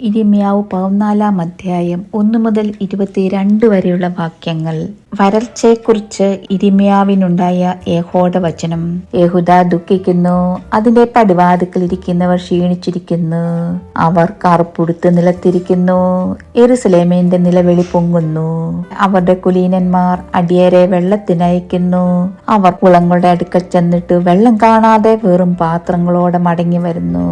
ഇരിമ്യാവ് പതിനാലാം അധ്യായം ഒന്നു മുതൽ ഇരുപത്തിരണ്ട് വരെയുള്ള വാക്യങ്ങൾ. വരൾച്ചയെക്കുറിച്ച് ഇരിമയാവിനുണ്ടായ ഏഹോടെ വചനം. യഹുദ ദുഃഖിക്കുന്നു അതിന്റെ പടിവാതുക്കൾ ഇരിക്കുന്നവർ ക്ഷീണിച്ചിരിക്കുന്നു അവർ കറുപ്പുടുത്ത് നിലത്തിരിക്കുന്നു എറുസലേമിന്റെ നിലവിളി പൊങ്ങുന്നു. അവരുടെ കുലീനന്മാർ അടിയരെ വെള്ളത്തിനയക്കുന്നു അവർ കുളങ്ങളുടെ അടുക്കൽ ചെന്നിട്ട് വെള്ളം കാണാതെ വെറും പാത്രങ്ങളോടെ മടങ്ങി വരുന്നു.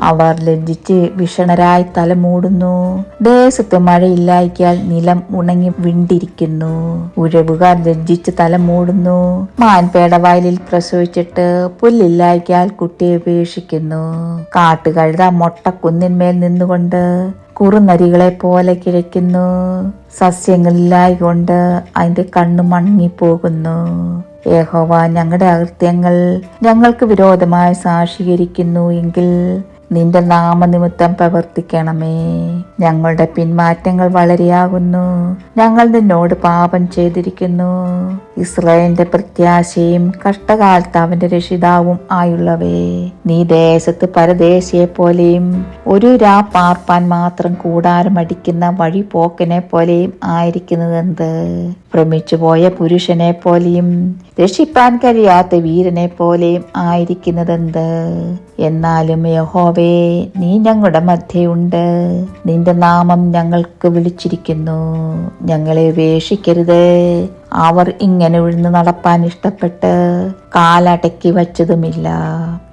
അവർ ലജ്ജിച്ച് വിഷണരായി തലമൂടുന്നു ദേശത്ത് മഴയില്ലായിക്കാൽ നിലം ഉണങ്ങി വിണ്ടിരിക്കുന്നു. ഉഴവുകാർ ലജ്ജിച്ച് തലമൂടുന്നു മാൻപേട വയലിൽ പ്രസവിച്ചിട്ട് പുല്ലില്ലായ്ക്കാൽ കുട്ടിയെ ഉപേക്ഷിക്കുന്നു. കാട്ടുകഴുത മൊട്ടക്കുന്നിന്മേൽ നിന്നുകൊണ്ട് കുറുനരികളെ പോലെ കിഴക്കുന്നു കിഴയ്ക്കുന്നു. സസ്യങ്ങളില്ലായികൊണ്ട് അതിന്റെ കണ്ണു മങ്ങിപ്പോകുന്നു. യഹോവ ഞങ്ങളുടെ അകൃത്യങ്ങൾ ഞങ്ങൾക്ക് വിരോധമായി സാക്ഷീകരിക്കുന്നു എങ്കിൽ നിന്റെ നാമനിമിത്തം പ്രവർത്തിക്കണമേ. ഞങ്ങളുടെ പിന്മാറ്റങ്ങൾ വളരെയാകുന്നു. ഞങ്ങൾ നിന്നോട് പാപം ചെയ്തിരിക്കുന്നു. ഇസ്രായേലിന്റെ പ്രത്യാശയും കഷ്ടകാലത്ത് അവന്റെ രക്ഷിതാവും ആയുള്ളവേ. നീ ദേശത്ത് പരദേശിയെ പോലെയും ഒരു രാ പാർപ്പാൻ മാത്രം കൂടാരം അടിക്കുന്ന വഴി പോക്കനെ പോലെയും ആയിരിക്കുന്നതെന്ത്? ഭ്രമിച്ചുപോയ പുരുഷനെ പോലെയും രക്ഷിപ്പാൻ കഴിയാത്ത വീരനെ പോലെയും ആയിരിക്കുന്നതെന്ത്? എന്നാലും യഹോവേ നീ ഞങ്ങളുടെ മധ്യയുണ്ട്. നിന്റെ നാമം ഞങ്ങൾക്ക് വിളിച്ചിരിക്കുന്നു. ഞങ്ങളെ ഉപേക്ഷിക്കരുത് അവർ ഇങ്ങനെ ഉഴുന്ന് നടപ്പാൻ ഇഷ്ടപ്പെട്ട് കാലടക്കി വച്ചതുമില്ല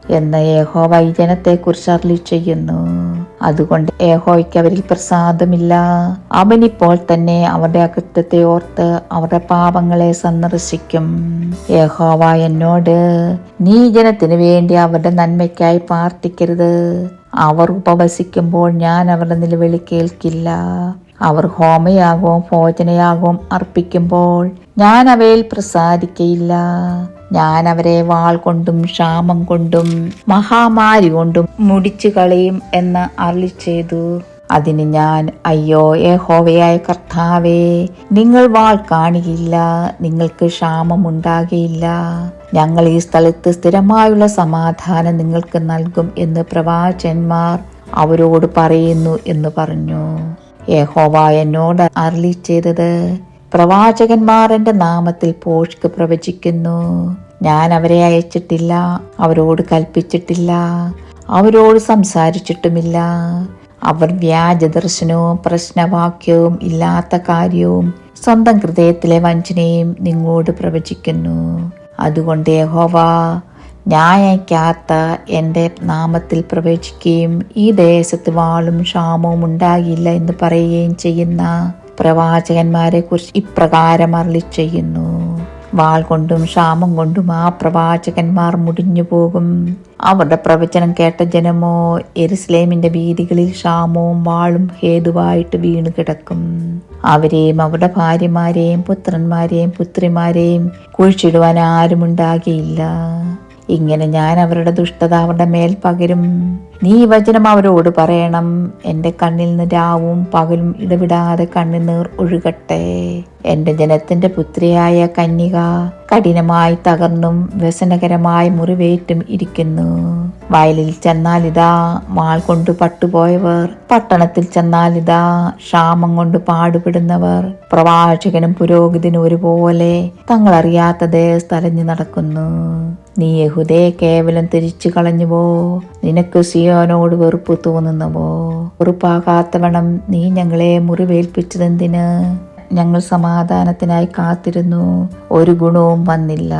എന്ന യഹോവ ജനത്തെക്കുറിച്ച് അരളി ചെയ്യുന്നു. അതുകൊണ്ട് ഏഹോയ്ക്ക് അവരിൽ പ്രസാദമില്ല. അവനിപ്പോൾ തന്നെ അവരുടെ അകൃത്യത്തെ ഓർത്ത് അവരുടെ പാപങ്ങളെ സന്ദർശിക്കും. ഏഹോവ എന്നോട് നീ ജനത്തിന് വേണ്ടി അവരുടെ നന്മയ്ക്കായി പ്രാർത്ഥിക്കരുത്. അവർ ഉപവസിക്കുമ്പോൾ ഞാൻ അവരുടെ നിലവിളി കേൾക്കില്ല. അവർ ഹോമയാകവും ഭോജനയാകവും അർപ്പിക്കുമ്പോൾ ഞാൻ അവയിൽ പ്രസാദിക്കയില്ല. ഞാൻ അവരെ വാൾ കൊണ്ടും ക്ഷാമം കൊണ്ടും മഹാമാരി കൊണ്ടും മുടിച്ചു കളയും എന്ന് അരളി ചെയ്തു. അതിന് ഞാൻ അയ്യോ യഹോവയായ കർത്താവേ നിങ്ങൾ വാൾ കാണുകയില്ല നിങ്ങൾക്ക് ക്ഷാമമുണ്ടാകയില്ല ഞങ്ങൾ ഈ സ്ഥലത്ത് സ്ഥിരമായുള്ള സമാധാനം നിങ്ങൾക്ക് നൽകും എന്ന് പ്രവാചന്മാർ അവരോട് പറയുന്നു എന്ന് പറഞ്ഞു. യഹോവ എന്നോട് ചെയ്തത് പ്രവാചകന്മാർ എന്റെ നാമത്തിൽ പോഷ്ക്ക് പ്രവചിക്കുന്നു. ഞാൻ അവരെ അയച്ചിട്ടില്ല അവരോട് കൽപ്പിച്ചിട്ടില്ല അവരോട് സംസാരിച്ചിട്ടുമില്ല. അവർ വ്യാജ വ്യാജദർശനവും പ്രശ്നവാക്യവും ഇല്ലാത്ത കാര്യവും സ്വന്തം ഹൃദയത്തിലെ വഞ്ചനയും നിങ്ങളോട് പ്രവചിക്കുന്നു. അതുകൊണ്ട് യഹോവ അയക്കാത്ത എന്റെ നാമത്തിൽ പ്രവേശിക്കുകയും ഈ ദേശത്ത് വാളും ക്ഷാമവും ഉണ്ടാകില്ല എന്ന് പറയുകയും ചെയ്യുന്ന പ്രവാചകന്മാരെ കുറിച്ച് ഇപ്രകാരം അരളി ചെയ്യുന്നു. വാൾ കൊണ്ടും ക്ഷാമം കൊണ്ടും ആ പ്രവാചകന്മാർ മുടിഞ്ഞു പോകും. അവരുടെ പ്രവചനം കേട്ട ജനമോ എരുസലേമിന്റെ വീതികളിൽ ക്ഷാമവും വാളും ഹേതുവായിട്ട് വീണു കിടക്കും. അവരെയും അവരുടെ ഭാര്യമാരെയും പുത്രന്മാരെയും പുത്രിമാരെയും കുഴിച്ചിടുവാൻ ആരുമുണ്ടാകിയില്ല. ഇങ്ങനെ ഞാൻ അവരുടെ ദുഷ്ടത അവരുടെ മേൽ പകരും. നീ വചനം അവരോട് പറയണം. എന്റെ കണ്ണിൽ നിന്ന് രാവും പകലും ഇടവിടാതെ കണ്ണുനീർ ഒഴുകട്ടെ. എന്റെ ജനത്തിന്റെ പുത്രിയായ കന്യക കഠിനമായി തകർന്നും വ്യസനകരമായി മുറിവേറ്റും ഇരിക്കുന്നു. വയലിൽ ചെന്നാലിതാ മാൾ കൊണ്ട് പട്ടുപോയവർ പട്ടണത്തിൽ ചെന്നാലിതാ ക്ഷാമം കൊണ്ട് പാടുപെടുന്നവർ പ്രവാചകനും പുരോഹിതനും ഒരുപോലെ തങ്ങളറിയാത്ത ദേശത്തലഞ്ഞു നടക്കുന്നു. നീ യഹുദേ കേവലം തിരിച്ചു കളഞ്ഞുവോ നിനക്ക് സിയോനോട് വെറുപ്പ് തോന്നുന്നുവോ വെറുപ്പാകാത്തവണ്ണം നീ ഞങ്ങളെ മുറിവേൽപ്പിച്ചതെന്തിന്? ഞങ്ങൾ സമാധാനത്തിനായി കാത്തിരുന്നു. ഒരു ഗുണവും വന്നില്ല.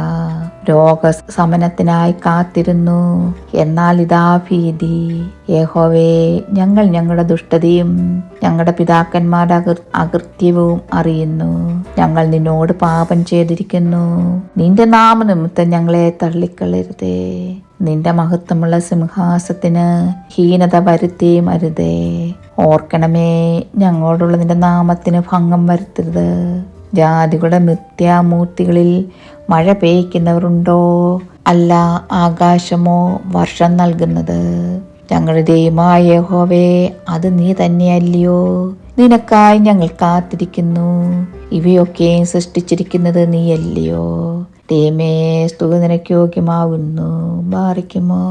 രോഗ സമനത്തിനായി കാത്തിരുന്നു. എന്നാൽ ഇതാ ഭീതി. യഹോവേ ഞങ്ങൾ ഞങ്ങളുടെ ദുഷ്ടതയും ഞങ്ങളുടെ പിതാക്കന്മാരുടെ അകൃ അകൃത്യവും അറിയുന്നു. ഞങ്ങൾ നിന്നോട് പാപം ചെയ്തിരിക്കുന്നു. നിന്റെ നാമനിമിത്തം ഞങ്ങളെ തള്ളിക്കളരുതേ നിന്റെ മഹത്വമുള്ള സിംഹാസത്തിന് ഹീനത വരുത്തിയും അരുതേ ഓർക്കണമേ ഞങ്ങളോടുള്ള നിന്റെ നാമത്തിന് ഭംഗം വരുത്തരുത്. ജാതികളുടെ മിഥ്യാമൂർത്തികളിൽ മഴ പെയ്യ്ക്കുന്നവരുണ്ടോ? അല്ല ആകാശമോ വർഷം നൽകുന്നത്? ഞങ്ങളുടെ ദൈവമായ ഹോവേ അത് നീ തന്നെയല്ലയോ? നിനക്കായി ഞങ്ങൾ കാത്തിരിക്കുന്നു. ഇവയൊക്കെയും സൃഷ്ടിച്ചിരിക്കുന്നത് നീയല്ലയോ? ദൈവമേ സ്തുതി നിനക്ക് യോഗ്യമാകുന്നു. ബാറിക്കുമോ